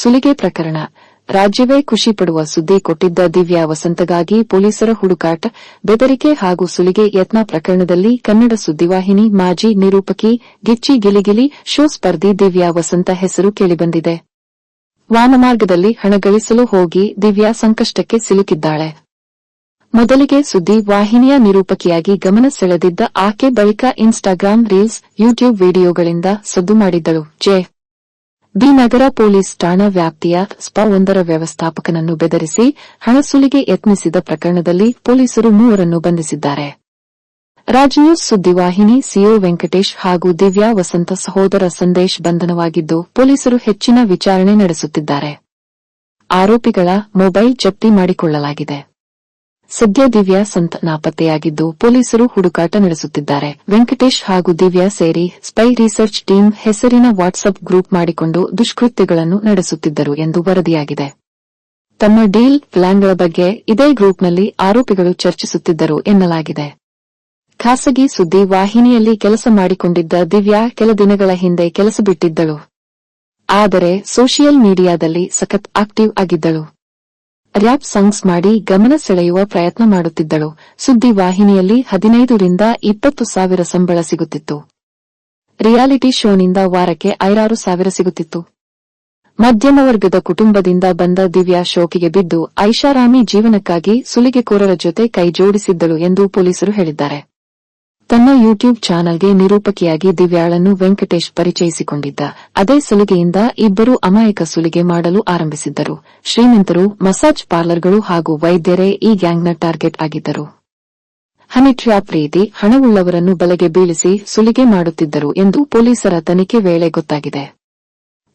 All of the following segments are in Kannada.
ಸುಲಿಗೆ ಪ್ರಕರಣ. ರಾಜ್ಯವೇ ಖುಷಿ ಪಡುವ ಸುದ್ದಿ ಕೊಟ್ಟಿದ್ದ ದಿವ್ಯಾ ವಸಂತಗಾಗಿ ಪೊಲೀಸರ ಹುಡುಕಾಟ, ಬೆದರಿಕೆ ಹಾಗೂ ಸುಲಿಗೆ ಯತ್ನ ಪ್ರಕರಣದಲ್ಲಿ ಕನ್ನಡ ಸುದ್ದಿವಾಹಿನಿ ಮಾಜಿ ನಿರೂಪಕಿ ಗಿಚ್ಚಿ ಗಿಲಿಗಿಲಿ ಶೋ ಸ್ಪರ್ಧಿ ದಿವ್ಯಾ ವಸಂತ ಹೆಸರು ಕೇಳಿಬಂದಿದೆ. ವಾನಮಾರ್ಗದಲ್ಲಿ ಹಣ ಗಳಿಸಲು ಹೋಗಿ ದಿವ್ಯಾ ಸಂಕಷ್ಟಕ್ಕೆ ಸಿಲುಕಿದ್ದಾಳೆ. ಮೊದಲಿಗೆ ಸುದ್ದಿ ವಾಹಿನಿಯ ನಿರೂಪಕಿಯಾಗಿ ಗಮನ ಸೆಳೆದಿದ್ದ ಆಕೆ ಬಳಿಕ ಇನ್ಸ್ಟಾಗ್ರಾಂ ರೀಲ್ಸ್, ಯೂಟ್ಯೂಬ್ ವಿಡಿಯೋಗಳಿಂದ ಸದ್ದು ಮಾಡಿದ್ದಳು. ಜೆ. ಬಿ ನಗರ ಪೊಲೀಸ್ ಠಾಣಾ ವ್ಯಾಪ್ತಿಯ ಸ್ಪಾ ಒಂದರ ವ್ಯವಸ್ಥಾಪಕನನ್ನು ಬೆದರಿಸಿ ಹಣ ಸುಲಿಗೆ ಯತ್ನಿಸಿದ ಪ್ರಕರಣದಲ್ಲಿ ಪೊಲೀಸರು ಮೂವರನ್ನು ಬಂಧಿಸಿದ್ದಾರೆ. ರಾಜ್ ನ್ಯೂಸ್ ಸುದ್ದಿವಾಹಿನಿ ಸಿಒ ವೆಂಕಟೇಶ್ ಹಾಗೂ ದಿವ್ಯಾ ವಸಂತ ಸಹೋದರ ಸಂದೇಶ್ ಬಂಧನವಾಗಿದ್ದು ಪೊಲೀಸರು ಹೆಚ್ಚಿನ ವಿಚಾರಣೆ ನಡೆಸುತ್ತಿದ್ದಾರೆ. ಆರೋಪಿಗಳ ಮೊಬೈಲ್ ಜಪ್ತಿ ಮಾಡಿಕೊಳ್ಳಲಾಗಿದೆ. ಸದ್ಯ ದಿವ್ಯಾ ಸಂತ ನಾಪತ್ತೆಯಾಗಿದ್ದು ಪೊಲೀಸರು ಹುಡುಕಾಟ ನಡೆಸುತ್ತಿದ್ದಾರೆ. ವೆಂಕಟೇಶ್ ಹಾಗೂ ದಿವ್ಯಾ ಸೇರಿ ಸ್ಪೈ ರಿಸರ್ಚ್ ಟೀಮ್ ಹೆಸರಿನ ವಾಟ್ಸ್ಆಪ್ ಗ್ರೂಪ್ ಮಾಡಿಕೊಂಡು ದುಷ್ಕೃತ್ಯಗಳನ್ನು ನಡೆಸುತ್ತಿದ್ದರು ಎಂದು ವರದಿಯಾಗಿದೆ. ತಮ್ಮ ಡೀಲ್ ಪ್ಲಾನ್ಗಳ ಬಗ್ಗೆ ಇದೇ ಗ್ರೂಪ್ನಲ್ಲಿ ಆರೋಪಿಗಳು ಚರ್ಚಿಸುತ್ತಿದ್ದರು ಎನ್ನಲಾಗಿದೆ. ಖಾಸಗಿ ಸುದ್ದಿ ವಾಹಿನಿಯಲ್ಲಿ ಕೆಲಸ ಮಾಡಿಕೊಂಡಿದ್ದ ದಿವ್ಯಾ ಕೆಲ ದಿನಗಳ ಹಿಂದೆ ಕೆಲಸ ಬಿಟ್ಟಿದ್ದಳು. ಆದರೆ ಸೋಷಿಯಲ್ ಮೀಡಿಯಾದಲ್ಲಿ ಸಖತ್ ಆಕ್ಟಿವ್ ಆಗಿದ್ದಳು. ರ್ಯಾಪ್ ಸಾಂಗ್ಸ್ ಮಾಡಿ ಗಮನ ಸೆಳೆಯುವ ಪ್ರಯತ್ನ ಮಾಡುತ್ತಿದ್ದಳು. ಸುದ್ದಿ ವಾಹಿನಿಯಲ್ಲಿ ಹದಿನೈದರಿಂದ ಇಪ್ಪತ್ತು ಸಾವಿರ ಸಂಬಳ ಸಿಗುತ್ತಿತ್ತು. ರಿಯಾಲಿಟಿ ಶೋನಿಂದ ವಾರಕ್ಕೆ ಐರಾರು ಸಾವಿರ ಸಿಗುತ್ತಿತ್ತು. ಮಧ್ಯಮ ವರ್ಗದ ಕುಟುಂಬದಿಂದ ಬಂದ ದಿವ್ಯಾ ಶೋಕಿಗೆ ಬಿದ್ದು ಐಷಾರಾಮಿ ಜೀವನಕ್ಕಾಗಿ ಸುಲಿಗೆಕೋರರ ಜೊತೆ ಕೈ ಜೋಡಿಸಿದ್ದಳು ಎಂದು ಪೊಲೀಸರು ಹೇಳಿದ್ದಾರೆ. ತನ್ನ ಯೂಟ್ಯೂಬ್ ಚಾನಲ್ಗೆ ನಿರೂಪಕಿಯಾಗಿ ದಿವ್ಯಾಳನ್ನು ವೆಂಕಟೇಶ್ ಪರಿಚಯಿಸಿಕೊಂಡಿದ್ದ. ಅದೇ ಸುಲಿಗೆಯಿಂದ ಇಬ್ಬರು ಅಮಾಯಕ ಸುಲಿಗೆ ಮಾಡಲು ಆರಂಭಿಸಿದ್ದರು. ಶ್ರೀಮಂತರು, ಮಸಾಜ್ ಪಾರ್ಲರ್ಗಳು ಹಾಗೂ ವೈದ್ಯರೇ ಈ ಗ್ಯಾಂಗ್ನ ಟಾರ್ಗೆಟ್ ಆಗಿದ್ದರು. ಹನಿಟ್ರಿಯಾ ಪ್ರೀತಿ ಹಣವುಳ್ಳವರನ್ನು ಬಲೆಗೆ ಬೀಳಿಸಿ ಸುಲಿಗೆ ಮಾಡುತ್ತಿದ್ದರು ಎಂದು ಪೊಲೀಸರ ತನಿಖೆ ವೇಳೆ ಗೊತ್ತಾಗಿದೆ.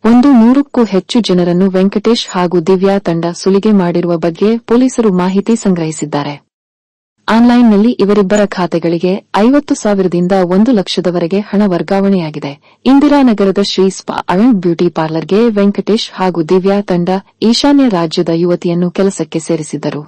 ಒಂದು ನೂರಕ್ಕೂ ಹೆಚ್ಚು ಜನರನ್ನು ವೆಂಕಟೇಶ್ ಹಾಗೂ ದಿವ್ಯಾ ತಂಡ ಸುಲಿಗೆ ಮಾಡಿರುವ ಬಗ್ಗೆ ಪೊಲೀಸರು ಮಾಹಿತಿ ಸಂಗ್ರಹಿಸಿದ್ದಾರೆ. ಆನ್ಲೈನ್ನಲ್ಲಿ ಇವರಿಬ್ಬರ ಖಾತೆಗಳಿಗೆ ಐವತ್ತು ಸಾವಿರದಿಂದ ಒಂದು ಲಕ್ಷದವರೆಗೆ ಹಣ ವರ್ಗಾವಣೆಯಾಗಿದೆ. ಇಂದಿರಾನಗರದ ಶ್ರೀ ಸ್ಪಾ ಅಂಡ್ ಬ್ಯೂಟಿ ಪಾರ್ಲರ್ಗೆ ವೆಂಕಟೇಶ್ ಹಾಗೂ ದಿವ್ಯಾ ತಂಡ ಈಶಾನ್ಯ ರಾಜ್ಯದ ಯುವತಿಯನ್ನು ಕೆಲಸಕ್ಕೆ ಸೇರಿಸಿದ್ದರು.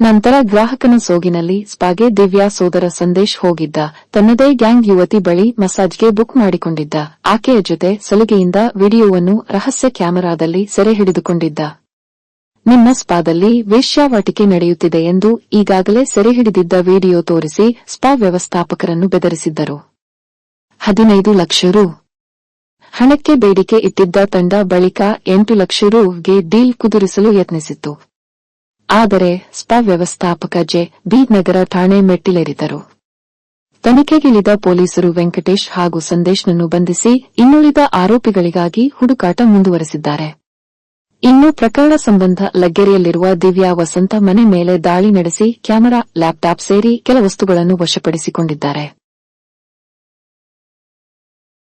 ನಂತರ ಗ್ರಾಹಕನ ಸೋಗಿನಲ್ಲಿ ಸ್ಪಾಗೆ ದಿವ್ಯಾ ಸೋದರ ಸಂದೇಶ್ ಹೋಗಿದ್ದ. ತನ್ನದೇ ಗ್ಯಾಂಗ್ ಯುವತಿ ಬಳಿ ಮಸಾಜ್ಗೆ ಬುಕ್ ಮಾಡಿಕೊಂಡಿದ್ದ. ಆಕೆಯ ಜೊತೆ ಸಲಿಗೆಯಿಂದ ವಿಡಿಯೋವನ್ನು ರಹಸ್ಯ ಕ್ಯಾಮೆರಾದಲ್ಲಿ ಸೆರೆ ಹಿಡಿದುಕೊಂಡಿದ್ದ. ನಿಮ್ಮ ಸ್ಪಾದಲ್ಲಿ ವೇಶ್ಯಾವಾಟಿಕೆ ನಡೆಯುತ್ತಿದೆ ಎಂದು ಈಗಾಗಲೇ ಸೆರೆ ಹಿಡಿದಿದ್ದ ವಿಡಿಯೋ ತೋರಿಸಿ ಸ್ಪಾ ವ್ಯವಸ್ಥಾಪಕರನ್ನು ಬೆದರಿಸಿದ್ದರು. ಹದಿನೈದು ಲಕ್ಷ ರು. ಹಣಕ್ಕೆ ಬೇಡಿಕೆ ಇಟ್ಟಿದ್ದ ತಂಡ ಬಳಿಕ ಎಂಟು ಲಕ್ಷ ರುಗೆ ಡೀಲ್ ಕುದುರಿಸಲು ಯತ್ನಿಸಿತ್ತು. ಆದರೆ ಸ್ಪಾ ವ್ಯವಸ್ಥಾಪಕ ಜೆ. ಬಿ. ನಗರ ಠಾಣೆ ಮೆಟ್ಟಿಲೇರಿದ್ದರು. ತನಿಖೆಗಿಳಿದ ಪೊಲೀಸರು ವೆಂಕಟೇಶ್ ಹಾಗೂ ಸಂದೇಶ್ನನ್ನು ಬಂಧಿಸಿ ಇನ್ನುಳಿದ ಆರೋಪಿಗಳಿಗಾಗಿ ಹುಡುಕಾಟ ಮುಂದುವರೆಸಿದ್ದಾರೆ. ಇನ್ನು ಪ್ರಕರಣ ಸಂಬಂಧ ಲಗ್ಗೆರೆಯಲ್ಲಿರುವ ದಿವ್ಯಾ ವಸಂತ ಮನೆ ಮೇಲೆ ದಾಳಿ ನಡೆಸಿ ಕ್ಯಾಮೆರಾ, ಲ್ಯಾಪ್ಟಾಪ್ ಸೇರಿ ಕೆಲ ವಸ್ತುಗಳನ್ನು ವಶಪಡಿಸಿಕೊಂಡಿದ್ದಾರೆ.